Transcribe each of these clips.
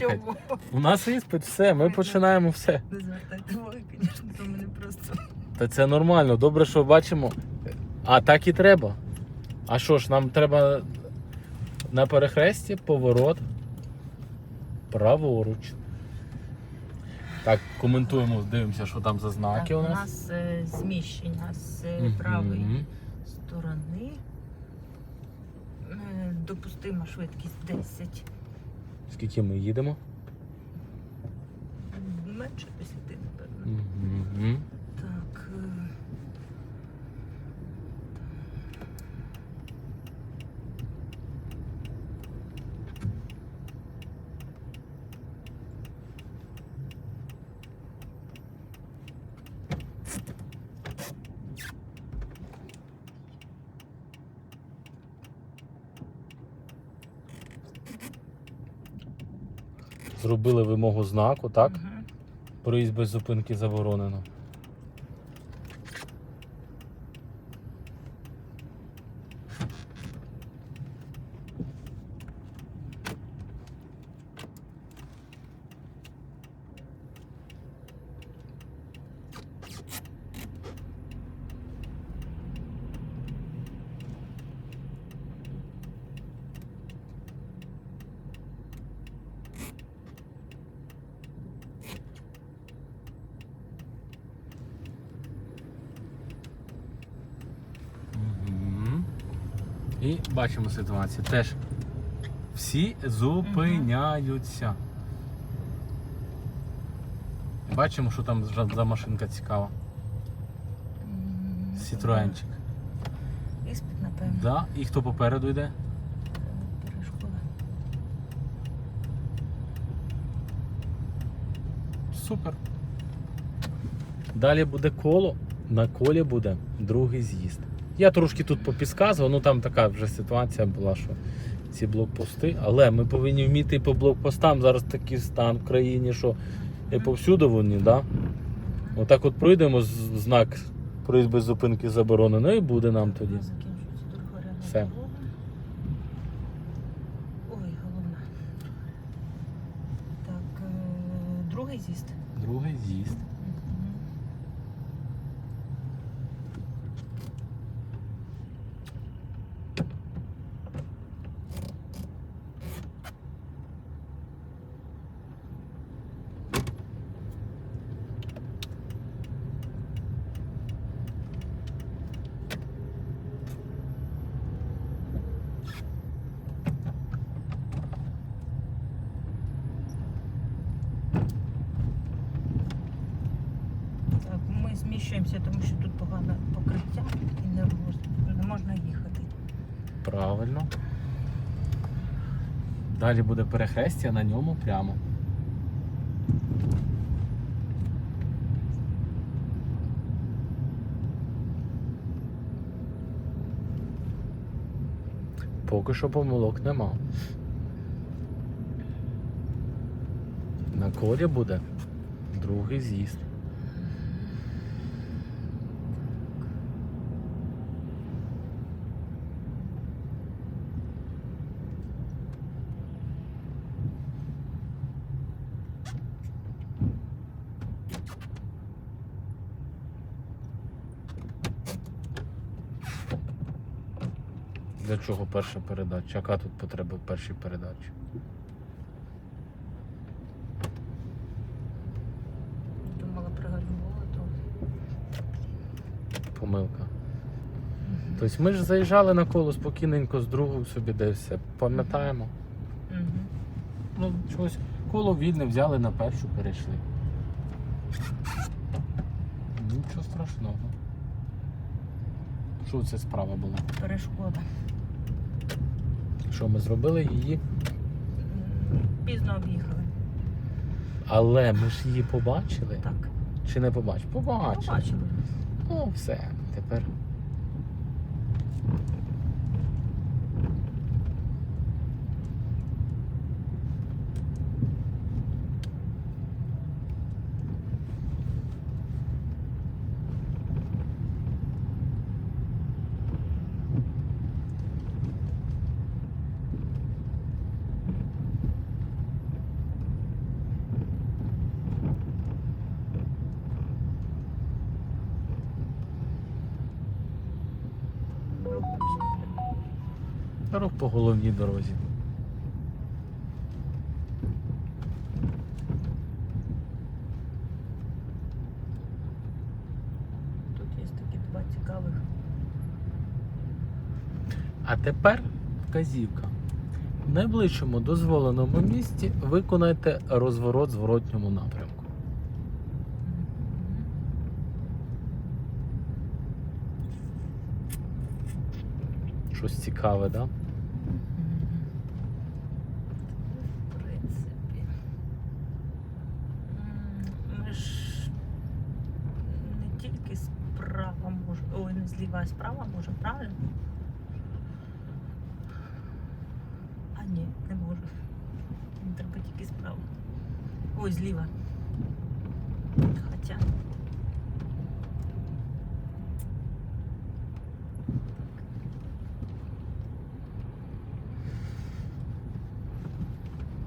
Чому? У нас іспит, все, ми починаємо все. Не звертайте уваги, звісно, то мене просто. Та це нормально, добре, що бачимо. А так і треба. А що ж, нам треба на перехресті поворот праворуч. Так, коментуємо, дивимося, що там за знаки Так, у у нас. нас е, зміщення з е, Мгм. правої сторони. Е, Допустима швидкість 10. Скільки ми їдемо? Менше 10, напевно. Угу. Так. е, Зробили вимогу знаку, так? Проїзд без зупинки заборонено. Мгм. І бачимо ситуацію. Теж всі зупиняються. Бачимо, що там за- машинка цікава. Сітроенчик. Іспит, напевно. Да? І хто попереду йде? Перешкода. Супер. Далі буде коло, на колі буде другий з'їзд. Я трошки тут попідказував, ну там така вже ситуація була, що ці блокпости. Але ми повинні вміти по блокпостам. Зараз такий стан в країні, що і повсюди вони, да? Отак от пройдемо з- знак проїзд без зупинки заборонено і буде нам тоді. Все. Ой, головна. Так, е, другий з'їзд. Другий з'їзд. Мгм. Так, ми зміщуємося, тому що тут погане покриття і не можна, не можна їхати. Правильно. Далі буде перехрестя, на ньому прямо. Поки що помилок нема. На колі буде другий з'їзд. Для чого перша передача? Яка тут потреба першій передачі? Думала, пригальмувала трохи. Помилка. Тобто ми ж заїжджали на коло спокійненько з другою собі де все. Пам'ятаємо. Мгм. Ну, чогось коло вільне взяли на першу, перейшли. Нічого страшного. Що це справа була? Перешкода. Що ми зробили її? Пізно об'їхали. Але ми ж її побачили. Так. Чи не побачили? Побачили. Побачили. Ну, все, тепер. 40 по головній дорозі. Тут є такі два цікавих. А тепер вказівка. В найближчому дозволеному місці виконайте розворот в зворотньому напрямку. Щось цікаве, да? В принципі. М, Ми ж не тільки справа може. ой, не зліва, а справа може, правильно? А ні, не можу. Треба тільки справа. Ой, зліва. Хоча.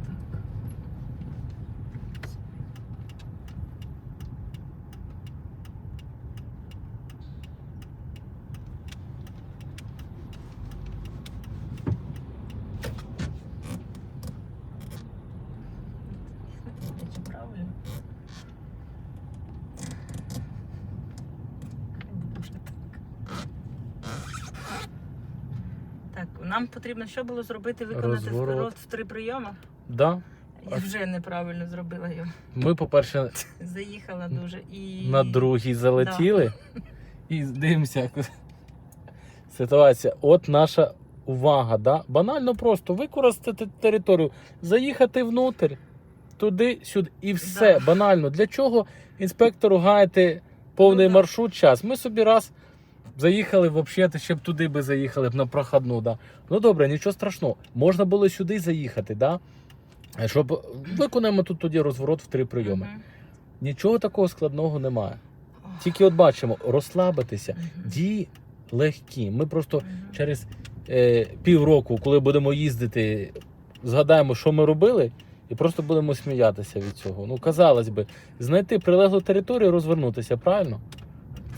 Так. Чи правильно? Буде так. Так, нам потрібно що було зробити? Виконати Розворот. розворот в три прийоми. Да. Я вже неправильно зробила його. Ми, по-перше, Заїхала дуже і. на другий залетіли і дивимося, як ситуація. От наша увага, да? банально просто використати територію, заїхати внутрь, туди, сюди, і все. Да. Банально. Для чого інспектору гаяти повний Ну да. маршрут час? Ми собі раз заїхали, взагалі, ще б туди би заїхали б на проходну. Да? Ну добре, нічого страшного. Можна було сюди заїхати, да? щоб виконаємо тут тоді розворот в три прийоми. Мгм. Нічого такого складного немає. Тільки от бачимо, розслабитися. Мгм. Дії легкі. Ми просто Мгм. через е, півроку, коли будемо їздити, згадаємо, що ми робили, і просто будемо сміятися від цього. Ну, казалось би, знайти прилеглу територію, розвернутися, правильно?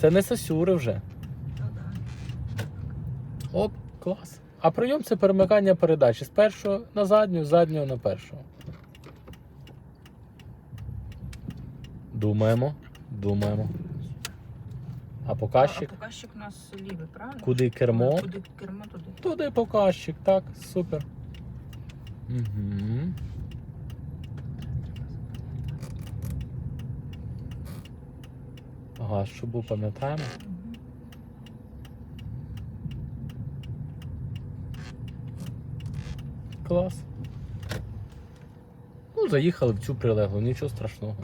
Це не сасюри вже. Ну. Оп, клас. А прийом це перемикання передачі з першого на задню, з заднього на першу. Думаємо, думаємо. А показчик? А показчик у нас лівий, правильно? Куди кермо? Куди кермо туди. Туди показчик, так, супер. Угу. Ага, що був, пам'ятаємо? Мгм. Клас. Ну, заїхали в цю прилеглу, нічого страшного.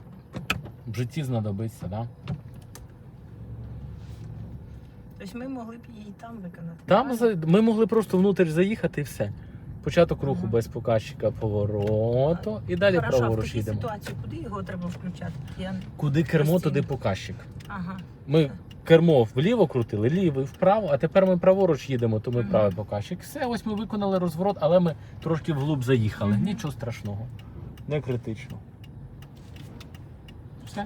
В житті знадобиться, да? Тобто ми могли б її там виконати. Там за- ми могли просто внутрі заїхати і все. Початок руху Ага. без показчика повороту і далі Хорошо, а в праворуч такій їдемо. ситуації куди його треба включати? Я... Куди кермо, Постійно. туди показчик. Ага. Ми кермо вліво крутили, лівий вправо, а тепер ми праворуч їдемо, то ми Мгм. правий показчик. Все, ось ми виконали розворот, але ми трошки вглуб заїхали. Мгм. Нічого страшного. Не критично. Все.